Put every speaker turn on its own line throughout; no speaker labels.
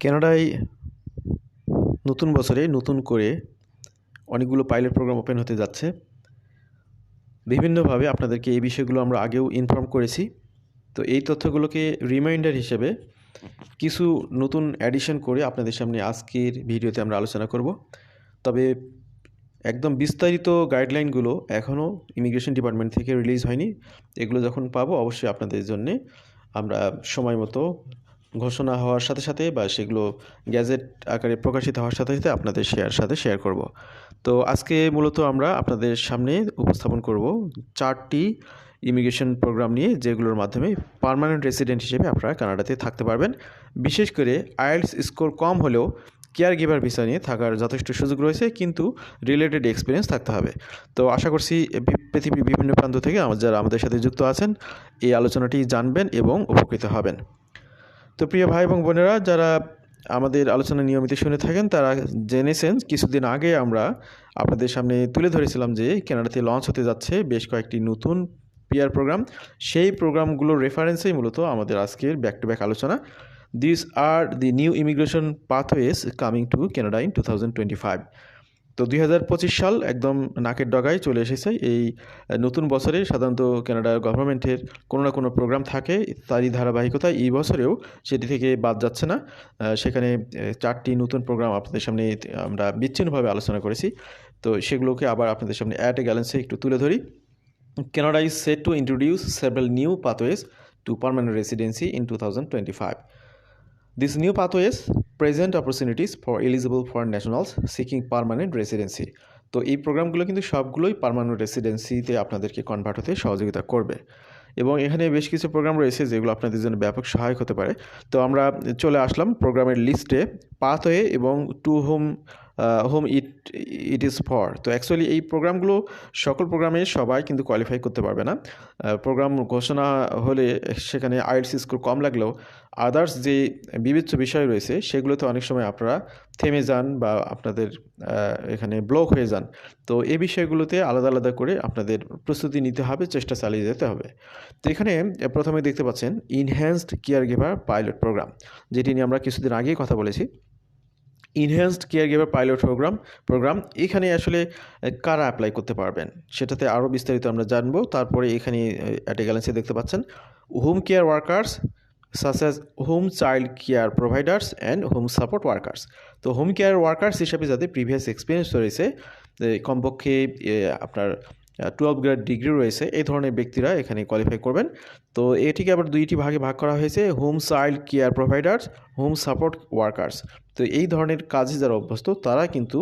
কানাডায় নতুন বছরে নতুন করে অনেকগুলো পাইলট প্রোগ্রাম ওপেন হতে যাচ্ছে। বিভিন্নভাবে আপনাদেরকে এই বিষয়গুলো আমরা আগেও ইনফর্ম করেছি। তো এই তথ্যগুলোকে রিমাইন্ডার হিসেবে কিছু নতুন অ্যাডিশন করে আপনাদের সামনে আজকের ভিডিওতে আমরা আলোচনা করব। তবে একদম বিস্তারিত গাইডলাইনগুলো এখনও ইমিগ্রেশন ডিপার্টমেন্ট থেকে রিলিজ হয়নি। এগুলো যখন পাবো, অবশ্যই আপনাদের জন্যে আমরা সময় মতো ঘোষণা হওয়ার সাথে সাথে বা সেগুলো গ্যাজেট আকারে প্রকাশিত হওয়ার সাথে সাথে আপনাদের শেয়ার সাথে শেয়ার করব। তো আজকে মূলত আমরা আপনাদের সামনে উপস্থাপন করব চারটি ইমিগ্রেশন প্রোগ্রাম নিয়ে, যেগুলোর মাধ্যমে পার্মানেন্ট রেসিডেন্ট হিসেবে আপনারা কানাডাতে থাকতে পারবেন। বিশেষ করে আইএলস স্কোর কম হলেও কেয়ার গিভার ভিসা নিয়ে থাকার যথেষ্ট সুযোগ রয়েছে, কিন্তু রিলেটেড এক্সপিরিয়েন্স থাকতে হবে। তো আশা করছি পৃথিবীর বিভিন্ন প্রান্ত থেকে যারা আমাদের সাথে যুক্ত আছেন, এই আলোচনাটি জানবেন এবং উপকৃত হবেন। তো প্রিয় ভাই এবং বোনেরা, যারা আমাদের আলোচনা নিয়মিত শুনে থাকেন, তারা জেনেছেন, কিছুদিন আগে আমরা আপনাদের সামনে তুলে ধরেছিলাম যে কানাডাতে লঞ্চ হতে যাচ্ছে বেশ কয়েকটি নতুন পিআর প্রোগ্রাম সেই প্রোগ্রামগুলোর রেফারেন্সেই মূলত আমাদের আজকের ব্যাক টু ব্যাক আলোচনা। This are the new immigration pathways coming to Canada in two thousand twenty five তো দুই হাজার পঁচিশ সাল একদম নাকের ডগায় চলে এসেছে এই নতুন বছরে সাধারণত কানাডা গভর্নমেন্টের কোনো না কোনো প্রোগ্রাম থাকে। তারই ধারাবাহিকতায় এই বছরেও সেটি থেকে বাদ যাচ্ছে না। সেখানে চারটি নতুন প্রোগ্রাম আপনাদের সামনে আমরা বিচ্ছিন্নভাবে আলোচনা করেছি। তো সেগুলোকে আবার আপনাদের সামনে অ্যাট এ গ্যালেন্সে একটু তুলে ধরি। Canada is set to introduce several new pathways to permanent residency in 2025. These new pathways present opportunities for eligible for nationals seeking permanent residency তো এই প্রোগ্রামগুলো কিন্তু সবগুলোই পারমানেন্ট রেসিডেন্সিতে আপনাদেরকে কনভার্ট হতে সহযোগিতা করবে। এবং এখানে বেশ কিছু প্রোগ্রাম রয়েছে যেগুলো আপনাদের জন্য ব্যাপক সহায়ক হতে পারে। তো আমরা চলে আসলাম প্রোগ্রামের লিস্টে পাথওয়ে এবং to home home it it is for তো অ্যাকচুয়ালি এই প্রোগ্রামগুলো সকল প্রোগ্রামে সবাই কিন্তু কোয়ালিফাই করতে পারবে না। প্রোগ্রাম ঘোষণা হলে সেখানে আইএলসি স্কোর কম লাগলেও আদার্স যে বিবেচ্য বিষয় রয়েছে সেগুলোতে অনেক সময় আপনারা থেমে যান বা আপনাদের এখানে ব্লক হয়ে যান। তো এই বিষয়গুলোতে আলাদা আলাদা করে আপনাদের প্রস্তুতি নিতে হবে, চেষ্টা চালিয়ে যেতে হবে। তো এখানে প্রথমে দেখতে পাচ্ছেন enhanced caregiver pilot program যেটি নিয়ে আমরা কিছুদিন আগেই কথা বলেছি। Enhanced caregiver pilot program program এখানে আসলে কারা অ্যাপ্লাই করতে পারবেন? সেটাতে আরও বিস্তারিত আমরা জানব। তারপরে এখানে অ্যাটে গ্যালেন্সি দেখতে পাচ্ছেন। Home care workers such as home child care providers and home support workers তো হোম কেয়ার ওয়ার্কার্স হিসাবে যাদের প্রিভিয়াস এক্সপিরিয়েন্স রয়েছে কমপক্ষে আপনার টুয়েলভ গ্রেড ডিগ্রি রয়েছে, এই ধরনের ব্যক্তিরা এখানে কোয়ালিফাই করবেন। তো এটিকে আবার দুইটি ভাগে ভাগ করা হয়েছে home child care providers home support workers তো এই ধরনের কাজে যারা অভ্যস্ত, তারা কিন্তু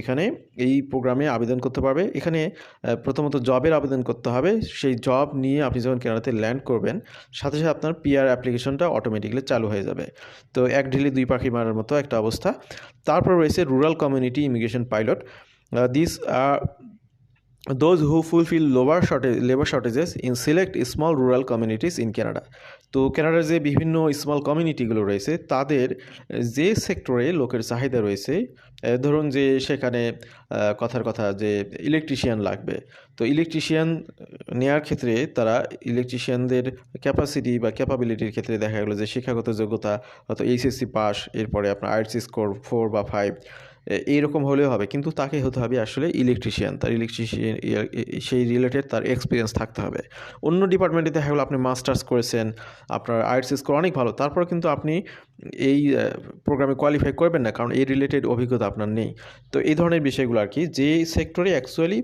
এখানে এই প্রোগ্রামে আবেদন করতে পারবে। এখানে প্রথমত জবের আবেদন করতে হবে। সেই জব নিয়ে আপনি যখন কেনাডাতে ল্যান্ড করবেন, সাথে সাথে আপনার পিআর অ্যাপ্লিকেশনটা অটোমেটিক্যালি চালু হয়ে যাবে। তো এক ঢিলে দুই পাখি মারার মতো একটা অবস্থা। তারপর রয়েছে rural community immigration pilot this are those who fulfill lower shortage labor shortages in select small rural communities in Canada তো কানাডার যে বিভিন্ন স্মল কমিউনিটিগুলো রয়েছে, তাদের, যে সেক্টরে লোকের চাহিদা রয়েছে ধরুন যে সেখানে কথার কথা যে ইলেকট্রিশিয়ান লাগবে, তো ইলেকট্রিশিয়ান নেয়ার ক্ষেত্রে তারা ইলেকট্রিশিয়ানদের ক্যাপাসিটি বা ক্যাপাবিলিটির ক্ষেত্রে দেখা গেলো যে শিক্ষাগত যোগ্যতা হয়তো এইচএসসি পাস এরপরে আপনার আইএলসি স্কোর ফোর বা ফাইভ এইরকম হলেও হবে। কিন্তু তাকে হতে হবে আসলে ইলেকট্রিশিয়ান তার ইলেকট্রিশিয়ান সেই রিলেটেড তার এক্সপিরিয়েন্স থাকতে হবে। অন্য ডিপার্টমেন্টে দেখা গেলো আপনি মাস্টার্স করেছেন, আপনার আইএলসি স্কোর অনেক ভালো তারপর কিন্তু আপনি এই প্রোগ্রামে কোয়ালিফাই করবেন না, কারণ এই রিলেটেড অভিজ্ঞতা আপনার নেই। তো এই ধরনের বিষয়গুলো আর কি যে সেক্টরে অ্যাকচুয়ালি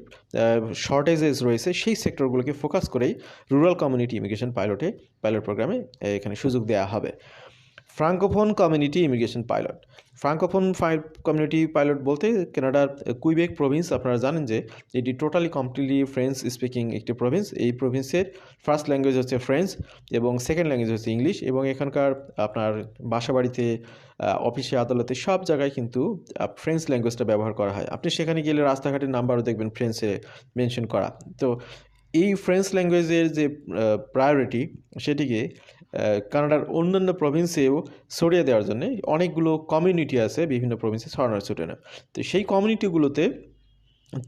শর্টেজেস রয়েছে, সেই সেক্টরগুলোকে ফোকাস করেই রুরাল কমিউনিটি ইমিগ্রেশন পাইলটে পাইলট প্রোগ্রামে এখানে সুযোগ দেওয়া হবে। Francophone community immigration pilot francophone community pilot বলতে কানাডার কুইবেক প্রভিন্স আপনারা জানেন যে এটি টোটালি কমপ্লিটলি ফ্রেঞ্চ স্পিকিং একটি প্রভিন্স এই প্রভিন্সের ফার্স্ট ল্যাঙ্গুয়েজ হচ্ছে ফ্রেঞ্চ এবং সেকেন্ড ল্যাঙ্গুয়েজ হচ্ছে ইংলিশ এবং এখানকার আপনার বাসাবাড়িতে অফিসে আদালতে সব জায়গায় কিন্তু ফ্রেঞ্চ ল্যাঙ্গুয়েজটা ব্যবহার করা হয়। আপনি সেখানে গেলে রাস্তাঘাটের নাম্বারও দেখবেন ফ্রেঞ্চে মেনশন করা। তো এই ফ্রেঞ্চ ল্যাঙ্গুয়েজের যে প্রায়োরিটি সেটিকে কানাডার অন্যান্য প্রভিন্সেও ছড়িয়ে দেওয়ার জন্য অনেকগুলো কমিউনিটি আছে বিভিন্ন প্রভিন্সে ছড়ানোর না তো সেই কমিউনিটিগুলোতে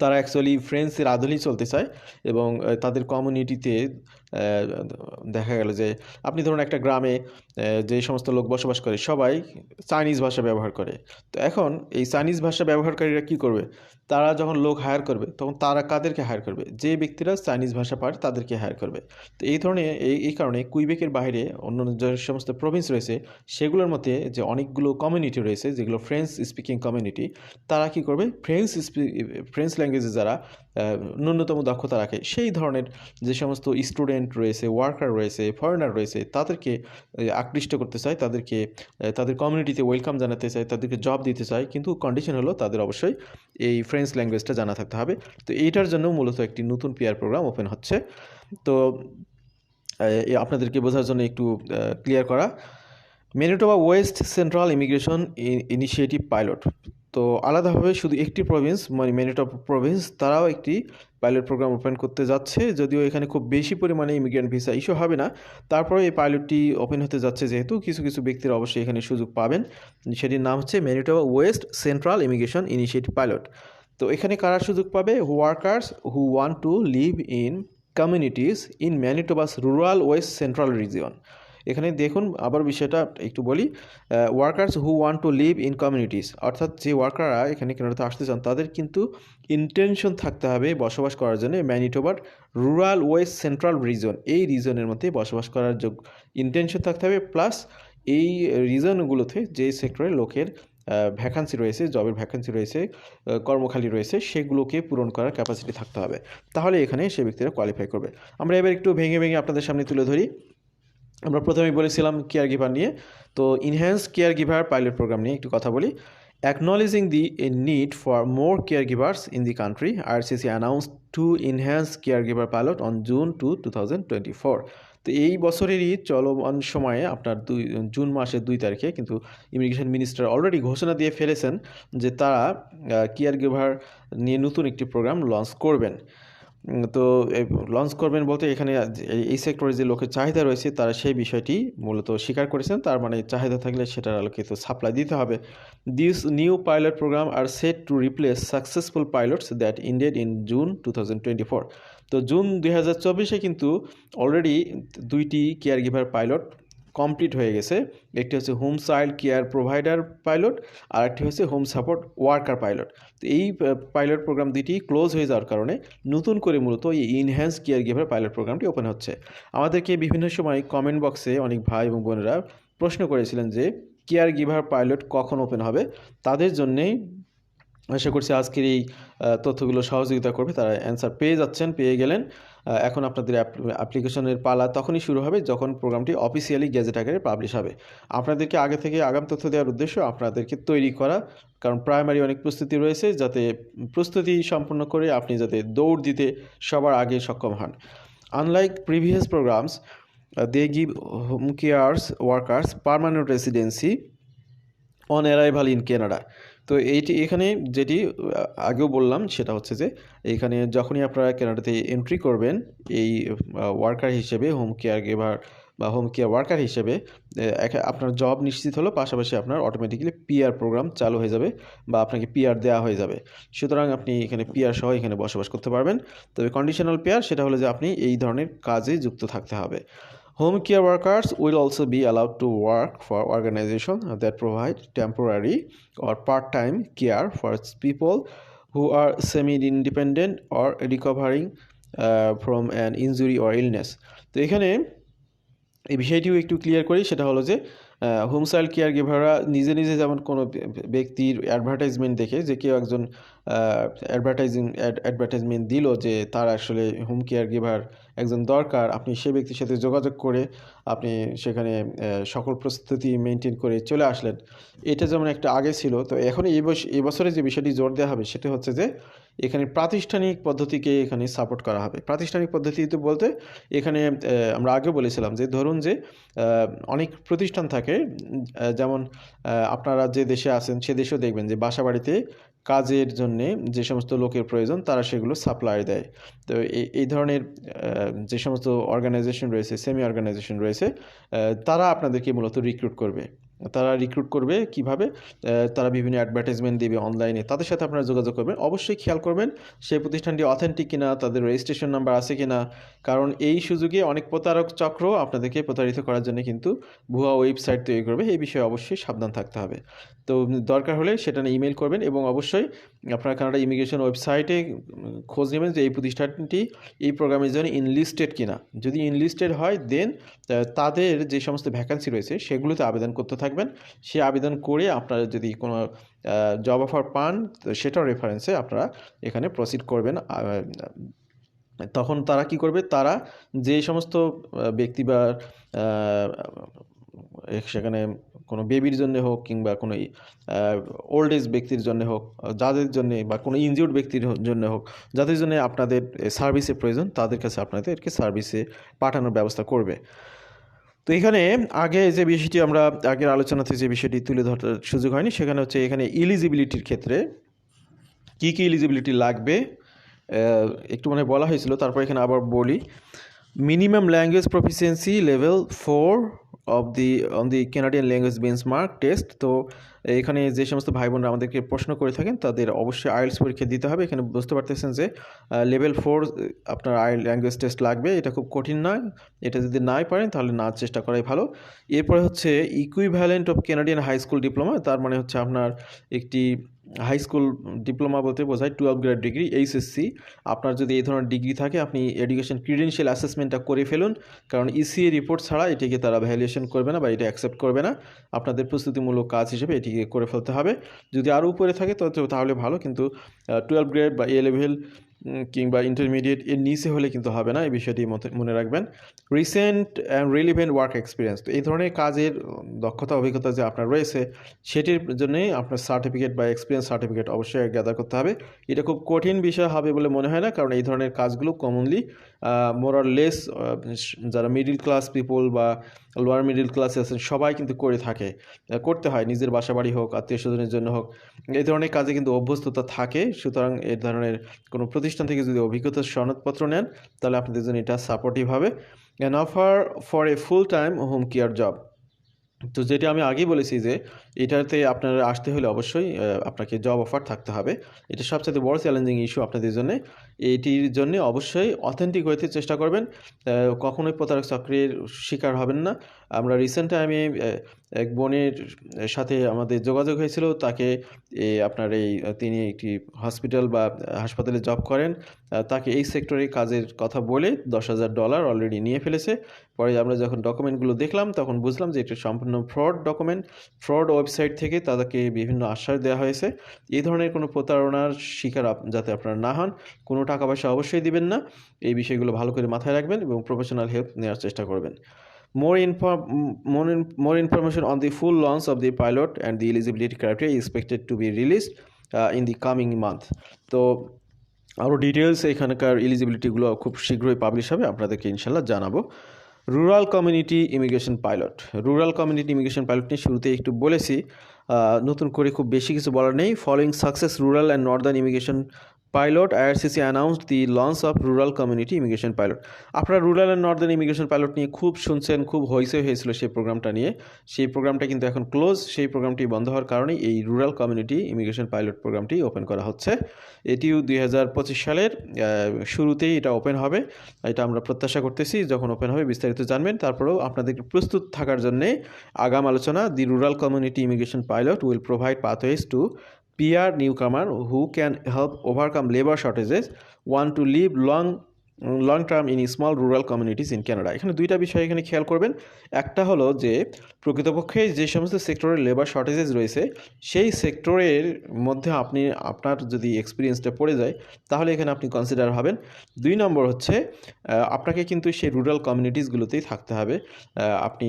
তারা অ্যাকচুয়ালি ফ্রেন্ডসের আদলেই চলতে চায় এবং তাদের কমিউনিটিতে দেখা গেল যে আপনি ধরুন একটা গ্রামে যে সমস্ত লোক বসবাস করে সবাই চাইনিজ ভাষা ব্যবহার করে। তো এখন এই চাইনিজ ভাষা ব্যবহারকারীরা কি করবে? তারা যখন লোক হায়ার করবে, তখন তারা কাদেরকে হায়ার করবে? যে ব্যক্তিরা চাইনিজ ভাষা পারে তাদেরকে হায়ার করবে। তো এই ধরনের, এই এই কারণে কুইবেকের বাইরে অন্য যে সমস্ত প্রভিন্স রয়েছে, সেগুলোর মধ্যে যে অনেকগুলো কমিউনিটি রয়েছে, যেগুলো ফ্রেঞ্চ স্পিকিং কমিউনিটি তারা কি করবে? ফ্রেঞ্চ ফ্রেঞ্চ ল্যাঙ্গুয়েজে যারা ন্যূনতম দক্ষতা রাখে, সেই ধরনের যে সমস্ত স্টুডেন্ট রয়েছে ওয়ার্কার রয়েছে ফরেনার রয়েছে, তাদেরকে আকৃষ্ট করতে চায়, তাদেরকে তাদের কমিউনিটিতে ওয়েলকাম জানাতে চায়, তাদেরকে জব দিতে চায়, কিন্তু কন্ডিশন হলো তাদের অবশ্যই এই ফ্রেঞ্চ ল্যাঙ্গুয়েজটা জানা থাকতে হবে। তো এইটার জন্য মূলত একটি নতুন পিয়ার প্রোগ্রাম ওপেন হচ্ছে। তো আপনাদেরকে বোঝার জন্য একটু ক্লিয়ার করা। Manitoba west central immigration initiative pilot তো আলাদাভাবে শুধু একটি প্রভিন্স মানে ম্যানিটোবা প্রভিন্স তারাও একটি পাইলট প্রোগ্রাম ওপেন করতে যাচ্ছে। যদিও এখানে খুব বেশি পরিমাণে ইমিগ্রেন্ট ভিসা ইস্যু হবে না। তারপরে এই পাইলটটি ওপেন হতে যাচ্ছে যেহেতু কিছু কিছু ব্যক্তিরা অবশ্যই এখানে সুযোগ পাবেন। সেটির নাম হচ্ছে Manitoba west central immigration initiative pilot তো এখানে কারা সুযোগ পাবে? Workers who want to live in communities in Manitoba's rural west central region এখানে দেখুন, আবার বিষয়টা একটু বলি। Workers who want to live in communities অর্থাৎ যে ওয়ার্কাররা এখানে কেনাডাতে আসতে চান, তাদের কিন্তু ইন্টেনশন থাকতে হবে বসবাস করার জন্য ম্যানিটোবার রুরাল ওয়েস্ট সেন্ট্রাল রিজন এই রিজনের মধ্যে বসবাস করার যোগ ইন্টেনশন থাকতে হবে। প্লাস এই রিজনগুলোতে যে সেক্টরের লোকের ভ্যাকান্সি রয়েছে জবের ভ্যাকান্সি রয়েছে কর্মখালি রয়েছে, সেগুলোকে পূরণ করার ক্যাপাসিটি থাকতে হবে। তাহলে এখানে সে ব্যক্তিরা কোয়ালিফাই করবে। আমরা এবার একটু ভেঙে ভেঙে আপনাদের সামনে তুলে ধরি। আমরা প্রথমেই বলেছিলাম কেয়ার গিভার নিয়ে। তো enhance caregiver pilot program নিয়ে একটু কথা বলি। Acknowledging the need for more caregivers in the country announced announce to caregiver caregiver June on June two two thousand twenty four তো এই বছরেরই চলমান সময়ে আপনার দুই জুন মাসের দুই তারিখে কিন্তু ইমিগ্রেশন মিনিস্টার অলরেডি ঘোষণা দিয়ে ফেলেছেন যে তারা কেয়ার গিভার নিয়ে নতুন একটি প্রোগ্রাম লঞ্চ করবেন। তো লঞ্চ করবেন বলতে এখানে এই- সেক্টরে যে লোকের চাহিদা রয়েছে, তারা সেই বিষয়টি মূলত স্বীকার করেছেন। তার মানে চাহিদা থাকলে সেটার আলোকিত সাপ্লাই দিতে হবে। This new pilot program are set to replace successful pilots that ended in June two তো জুন দুই কিন্তু অলরেডি দুইটি কেয়ার গিভার পাইলট কমপ্লিট হয়ে গেছে। একটি হচ্ছে home child care provider pilot আর একটি হচ্ছে হোম সাপোর্ট ওয়ার্কার পাইলট তো এই পাইলট প্রোগ্রাম দুইটি ক্লোজ হয়ে যাওয়ার কারণে নতুন করে মূলত এই ইনহ্যান্স কেয়ার গিভার পাইলট প্রোগ্রামটি ওপেন হচ্ছে। আমাদেরকে বিভিন্ন সময় কমেন্ট বক্সে অনেক ভাই এবং বোনেরা প্রশ্ন করেছিলেন যে কেয়ার গিভার পাইলট কখন ওপেন হবে? তাদের জন্যেই আশা করছি আজকের এই তথ্যগুলো সহযোগিতা করবে। তারা অ্যান্সার পেয়ে যাচ্ছেন, পেয়ে গেলেন। এখন আপনাদের অ্যাপ্লিকেশনের পালা তখনই শুরু হবে যখন প্রোগ্রামটি অফিসিয়ালি গেজেট আকারে পাবলিশ হবে। আপনাদেরকে আগে থেকে আগাম তথ্য দেওয়ার উদ্দেশ্য আপনাদেরকে তৈরি করা, কারণ প্রাইমারি অনেক প্রস্তুতি রয়েছে যাতে প্রস্তুতি সম্পন্ন করে আপনি যাতে দৌড় দিতে সবার আগে সক্ষম হন। Unlike previous programs they give home cares workers permanent residency on arrival in Canada তো এইটি, এখানে যেটি আগেও বললাম সেটা হচ্ছে যে, এখানে যখনই আপনারা কেনাডাতে এন্ট্রি করবেন, এই ওয়ার্কার হিসেবে হোম কেয়ার গেভার বা হোম কেয়ার ওয়ার্কার হিসেবে আপনার জব নিশ্চিত হলো, পাশাপাশি আপনার অটোমেটিক্যালি পিআর প্রোগ্রাম চালু হয়ে যাবে বা আপনাকে পিআর দেওয়া হয়ে যাবে। সুতরাং আপনি এখানে পিআর সহ এখানে বসবাস করতে পারবেন। তবে কন্ডিশনাল পেয়ার সেটা হলো যে, আপনি এই ধরনের কাজে যুক্ত থাকতে হবে। Home care workers will also be allowed to work for organizations that provide temporary or part-time care for people who are semi-independent or recovering uh, from an injury or illness তো এখানে এই বিষয়টিও একটু ক্লিয়ার করি সেটা হলো যে home child care গিভাররা নিজে নিজে যেমন কোনো ব্যক্তির অ্যাডভার্টাইজমেন্ট দেখে যে কেউ একজন অ্যাডভার্টাইজিং অ্যাডভার্টাইজমেন্ট দিল যে তার আসলে হোম কেয়ার গিভার একজন দরকার, আপনি সেই ব্যক্তির সাথে যোগাযোগ করে আপনি সেখানে সকল প্রস্তুতি মেনটেন করে চলে আসলেন। এটা যেমন একটা আগে ছিল, তো এখন এই বছরে যে বিষয়টি জোর দেওয়া হবে সেটা হচ্ছে যে এখানে প্রাতিষ্ঠানিক পদ্ধতিকে এখানে সাপোর্ট করা হবে। প্রাতিষ্ঠানিক পদ্ধতিতে বলতে এখানে আমরা আগেও বলেছিলাম যে ধরুন যে অনেক প্রতিষ্ঠান থাকে যেমন আপনারা যে দেশে আছেন সে দেশেও দেখবেন যে বাসা বাড়িতে কাজের জন্যে যে সমস্ত লোকের প্রয়োজন তারা সেগুলো সাপ্লাই দেয়। তো এই ধরনের যে সমস্ত অর্গানাইজেশন রয়েছে সেমি অর্গানাইজেশন রয়েছে তারা আপনাদেরকে মূলত রিক্রুট করবে। তারা রিক্রুট করবে কীভাবে? তারা বিভিন্ন অ্যাডভার্টাইজমেন্ট দেবে অনলাইনে তাদের সাথে আপনারা যোগাযোগ করবেন। অবশ্যই খেয়াল করবেন সেই প্রতিষ্ঠানটি অথেন্টিক কিনা, তাদের রেজিস্ট্রেশন নাম্বার আছে কিনা। কারণ এই সুযোগে অনেক প্রতারক চক্র আপনাদেরকে প্রতারিত করার জন্য কিন্তু ভুয়া ওয়েবসাইট তৈরি করবে। এই বিষয়ে অবশ্যই সাবধান থাকতে হবে। তো দরকার হলে সেটা নিয়ে ইমেল করবেন এবং অবশ্যই আপনারা কানাডা ইমিগ্রেশন ওয়েবসাইটে খোঁজ নেবেন যে এই প্রতিষ্ঠানটি, এই প্রোগ্রামের জন্য ইনলিস্টেড কিনা। যদি ইনলিস্টেড হয় দেন তাদের যে সমস্ত ভ্যাকান্সি রয়েছে, সেগুলোতে আবেদন করতে থাকবেন। সে আবেদন করে আপনারা যদি কোনো জব অফার পান, তো সেটাও রেফারেন্সে আপনারা এখানে প্রসিড করবেন। তখন তারা কি করবে? তারা যে সমস্ত ব্যক্তি বা সেখানে কোনো বেবির জন্য হোক কিংবা কোনো ওল্ড এজ ব্যক্তির জন্য হোক, যাদের জন্য বা কোনো ইনজিউর্ড ব্যক্তির জন্য হোক, যাদের জন্য আপনাদের সার্ভিসের প্রয়োজন, তাদের কাছে আপনাদেরকে সার্ভিসে পাঠানোর ব্যবস্থা করবে। তো এখানে আগে যে বিষয়টি আমরা আগের আলোচনাতে যে বিষয়টি তুলে ধরার সুযোগ হয়নি, সেখানে হচ্ছে এখানে ইলিজিবিলিটির ক্ষেত্রে কী কী ইলিজিবিলিটি লাগবে একটু মানে বলা হয়েছিল, তারপর এখানে আবার বলি। Minimum language proficiency level four of the on the Canadian language benchmark test. So এখানে যে সমস্ত ভাই বোনরা আমাদেরকে প্রশ্ন করে থাকেন, তাদের অবশ্যই আইএলস পরীক্ষা দিতে হবে। এখানে বুঝতে পারতেছেন যে লেভেল ফোর আপনার আইল ল্যাঙ্গুয়েজ টেস্ট লাগবে। এটা খুব কঠিন নয়। এটা যদি নাই পারেন, তাহলে না চেষ্টা করাই ভালো। এরপরে হচ্ছে equivalent of Canadian high school diploma তার মানে হচ্ছে আপনার একটি হাই স্কুল ডিপ্লোমা বলতে বোঝায় টুয়েলভ গ্রেড ডিগ্রি এইচএসসি আপনার যদি এই ধরনের ডিগ্রি থাকে, আপনি এডুকেশন ক্রিডেন্সিয়াল অ্যাসেসমেন্টটা করে ফেলুন। কারণ ইসিএ রিপোর্ট ছাড়া এটিকে তারা ভ্যালুয়েশন করবে না বা এটা অ্যাকসেপ্ট করবে না। আপনাদের প্রস্তুতিমূলক কাজ হিসেবে এটিকে করে ফেলতে হবে। যদি আরও উপরে থাকে তাহলে ভালো, কিন্তু টুয়েলভ গ্রেড বা এ লেভেল কিংবা ইন্টারমিডিয়েট এর নিচে হলে কিন্তু হবে না, এই বিষয়টি মনে রাখবেন। Recent and relevant work experience তো এই ধরনের কাজের দক্ষতা, অভিজ্ঞতা যে আপনার রয়েছে, সেটির জন্যই আপনার সার্টিফিকেট বা এক্সপিরিয়েন্স সার্টিফিকেট অবশ্যই গ্যাদার করতে হবে। এটা খুব কঠিন বিষয় হবে বলে মনে হয় না, কারণ এই ধরনের কাজগুলো কমনলি মোর আর লেস যারা মিডিল ক্লাস পিপল বা লোয়ার মিডিল ক্লাসে আছেন, সবাই কিন্তু করে থাকে। করতে হয়, নিজের বাসা বাড়ি হোক, আত্মীয় স্বজনের জন্য হোক। এই ধরনের কাজে কিন্তু অভ্যস্ততা থাকে। সুতরাং এ ধরনের কোনো প্রতিষ্ঠান থেকে যদি অভিজ্ঞতার সনদপত্র নেন, তাহলে আপনাদের জন্য এটা সাপোর্টিভ হবে। An offer for a full time home care job তো যেটা আমি আগেই বলেছি যে, এটাতে আপনার আসতে হলে অবশ্যই আপনাকে জব অফার থাকতে হবে। এটা সবচেয়ে বড় চ্যালেঞ্জিং ইস্যু আপনাদের জন্য। এটির জন্য অবশ্যই অথেন্টিক হইতে চেষ্টা করবেন। কখনোই প্রতারক চক্রের শিকার হবেন না। আমরা রিসেন্ট টাইমে এক বোনের সাথে আমাদের যোগাযোগ হয়েছিল। তাকে আপনার এই, তিনি একটি হসপিটাল বা হাসপাতালে জব করেন। তাকে এই সেক্টরে কাজের কথা বলে দশ হাজার ডলার অলরেডি নিয়ে ফেলেছে। পরে আমরা যখন ডকুমেন্টগুলো দেখলাম, তখন বুঝলাম যে এটা সম্পূর্ণ ফ্রড ডকুমেন্ট ফ্রড ওয়েবসাইট থেকে তাদেরকে বিভিন্ন আশ্বাস দেওয়া হয়েছে। এই ধরনের কোনো প্রতারণার শিকার যাতে আপনারা না হন, কোনো টাকা পয়সা অবশ্যই দিবেন না। এই বিষয়গুলো ভালো করে মাথায় রাখবেন এবং প্রফেশনাল হেল্প নেওয়ার চেষ্টা করবেন। More inform more more information on the full launch of the pilot and the eligibility criteria expected to be released in the coming month তো আরও ডিটেলস এখানকার এলিজিবিলিটিগুলো খুব শীঘ্রই পাবলিশ হবে, আপনাদেরকে ইনশাল্লাহ জানাব। Rural community immigration pilot rural community immigration pilot নিয়ে শুরুতে একটু বলেছি নতুন করে খুব বেশি কিছু বলার নেই। Following success rural and northern immigration pilot IRCC announced the launch of rural community immigration pilot আপনারা rural and northern immigration pilot নিয়ে খুব শুনছেন, খুব হইচই হয়েছিল সেই প্রোগ্রামটা নিয়ে। সেই প্রোগ্রামটা কিন্তু এখন ক্লোজ সেই প্রোগ্রামটি বন্ধ হওয়ার কারণে এই রুরাল কমিউনিটি ইমিগ্রেশন পাইলট প্রোগ্রামটি ওপেন করা হচ্ছে। এটিও দুই হাজার পঁচিশ সালের শুরুতেই এটা ওপেন হবে। এটা আমরা প্রত্যাশা করতেছি, যখন ওপেন হবে বিস্তারিত জানবেন। তারপরেও আপনাদেরকে প্রস্তুত থাকার জন্যে আগাম আলোচনা the rural community immigration pilot will provide pathways to PR newcomer who can help overcome labor shortages want to live long long term in small rural communities in Canada এখানে দুইটা বিষয় এখানে খেয়াল করবেন। একটা হলো যে, প্রকৃতপক্ষে যে সমস্ত সেক্টরের লেবার শর্টেজেস রয়েছে, সেই সেক্টরের মধ্যে আপনি, আপনার যদি এক্সপিরিয়েন্সটা পড়ে যায়, তাহলে এখানে আপনি কনসিডার হবেন। দুই নম্বর হচ্ছে আপনাকে কিন্তু সেই রুরাল কমিউনিটিসগুলোতেই থাকতে হবে। আপনি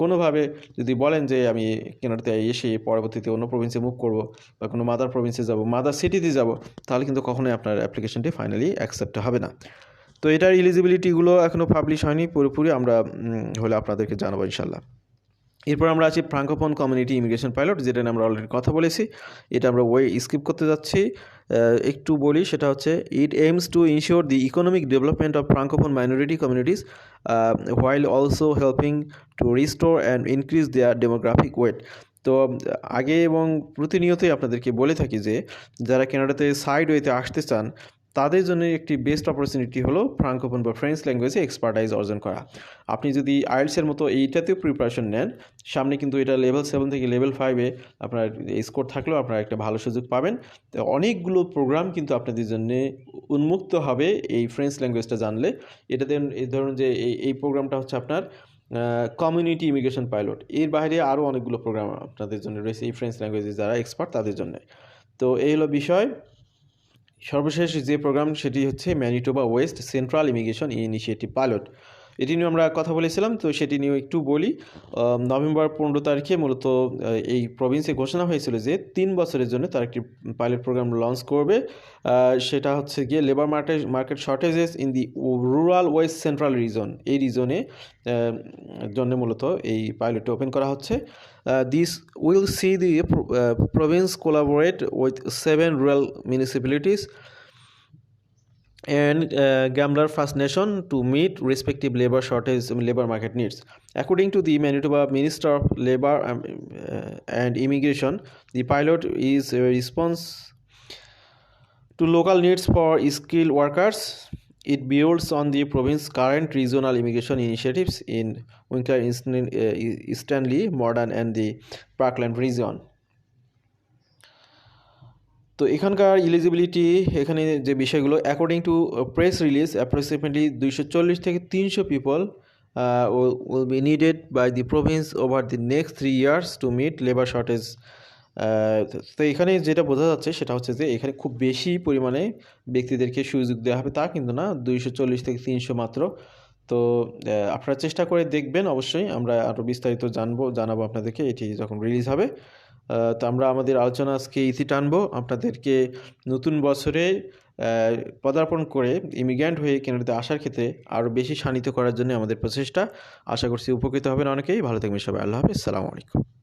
কোনোভাবে যদি বলেন যে, আমি কেনাডাতে এসে পরবর্তীতে অন্য প্রভিন্সে মুভ করব বা কোনো মাদার প্রভিন্সে যাব মাদার সিটিতে যাব, তাহলে কিন্তু কখনোই আপনার অ্যাপ্লিকেশনটি ফাইনালি অ্যাকসেপ্ট হবে না। তো এটার ইলিজিবিলিটিগুলো এখনও পাবলিশ হয়নি, পুরোপুরি আমরা হলে আপনাদেরকে জানাব ইনশাল্লাহ এরপর আমরা আছি ফ্রাঙ্কোফোন কমিউনিটি ইমিগ্রেশন পাইলট যেটা নিয়ে আমরা অলরেডি কথা বলেছি। এটা আমরা ওয়ে স্কিপ করতে যাচ্ছি। একটু বলি, সেটা হচ্ছে it aims to ensure the economic development of francophone minority communities while also helping to restore and increase their demographic weight তো, আগে এবং প্রতিনিয়তই আপনাদেরকে বলে থাকি যে, যারা কানাডাতে সাইড ওয়েতে আসতে চান তাদের জন্য একটি বেস্ট অপরচুনিটি হলো ফ্রাঙ্কোফোন বা ফ্রেঞ্চ ল্যাঙ্গুয়েজে এক্সপার্টাইজ অর্জন করা। আপনি যদি আইএলসের মতো এইটাতেও প্রিপারেশন নেন, সামনে কিন্তু এটা লেভেল সেভেন থেকে লেভেল ফাইভে আপনার স্কোর থাকলেও আপনারা একটা ভালো সুযোগ পাবেন। তো অনেকগুলো প্রোগ্রাম কিন্তু আপনাদের জন্য উন্মুক্ত হবে এই ফ্রেঞ্চ ল্যাঙ্গুয়েজটা জানলে। এটাতে এই ধরুন যে এই প্রোগ্রামটা হচ্ছে আপনার কমিউনিটি ইমিগ্রেশন পাইলট এর বাইরে আরও অনেকগুলো প্রোগ্রাম আপনাদের জন্য রয়েছে এই ফ্রেঞ্চ ল্যাঙ্গুয়েজে যারা এক্সপার্ট তাদের জন্য। তো এই হলো বিষয়। সর্বশেষ যে প্রোগ্রাম সেটি হচ্ছে Manitoba west central immigration initiative pilot. এটি নিয়ে আমরা কথা বলেছিলাম, তো সেটি নিয়ে একটু বলি। নভেম্বর পনেরো তারিখে মূলত এই প্রভিন্সে ঘোষণা হয়েছিল যে তিন বছরের জন্য তারা একটি পাইলট প্রোগ্রাম লঞ্চ করবে। সেটা হচ্ছে গিয়ে labour market market shortages in the rural west central region এই রিজনে জন্য মূলত এই পাইলটটি ওপেন করা হচ্ছে। This will see the province collaborate with seven rural municipalities and uh, Gambler First Nation to meet respective labor shortage labor market needs. According to the Manitoba Minister of Labor um, uh, and Immigration, the pilot is a response to local needs for skilled workers. It builds on the province's current regional immigration initiatives in Winkler, Eastern, uh, Easternly, Modern, and the Parkland region. তো এখানকার eligibility এখানে যে বিষয়গুলো according to press release approximately দুইশো চল্লিশ থেকে তিনশো people will be needed by the province over the next three years to meet labour shortage তো এখানে যেটা বোঝা যাচ্ছে সেটা হচ্ছে যে এখানে খুব বেশি পরিমাণে ব্যক্তিদেরকে সুযোগ দেওয়া হবে, তা কিন্তু না, দুইশো চল্লিশ থেকে তিনশো মাত্র। তো আপনারা চেষ্টা করে দেখবেন, অবশ্যই আমরা আরও বিস্তারিত জানব, জানাব আপনাদেরকে, এটি যখন রিলিজ হবে। তো আমরা আমাদের আলোচনা আজকে ইতি টানবো। আপনাদেরকে নতুন বছরে পদার্পণ করে ইমিগ্র্যান্ট হয়ে কেনাডাতে আসার ক্ষেত্রে আরও বেশি শানিত করার জন্য আমাদের প্রচেষ্টা। আশা করছি উপকৃত হবেন অনেকেই। ভালো থাকবেন সবাই। আল্লাহ হাফিজ। সালামু আলাইকুম।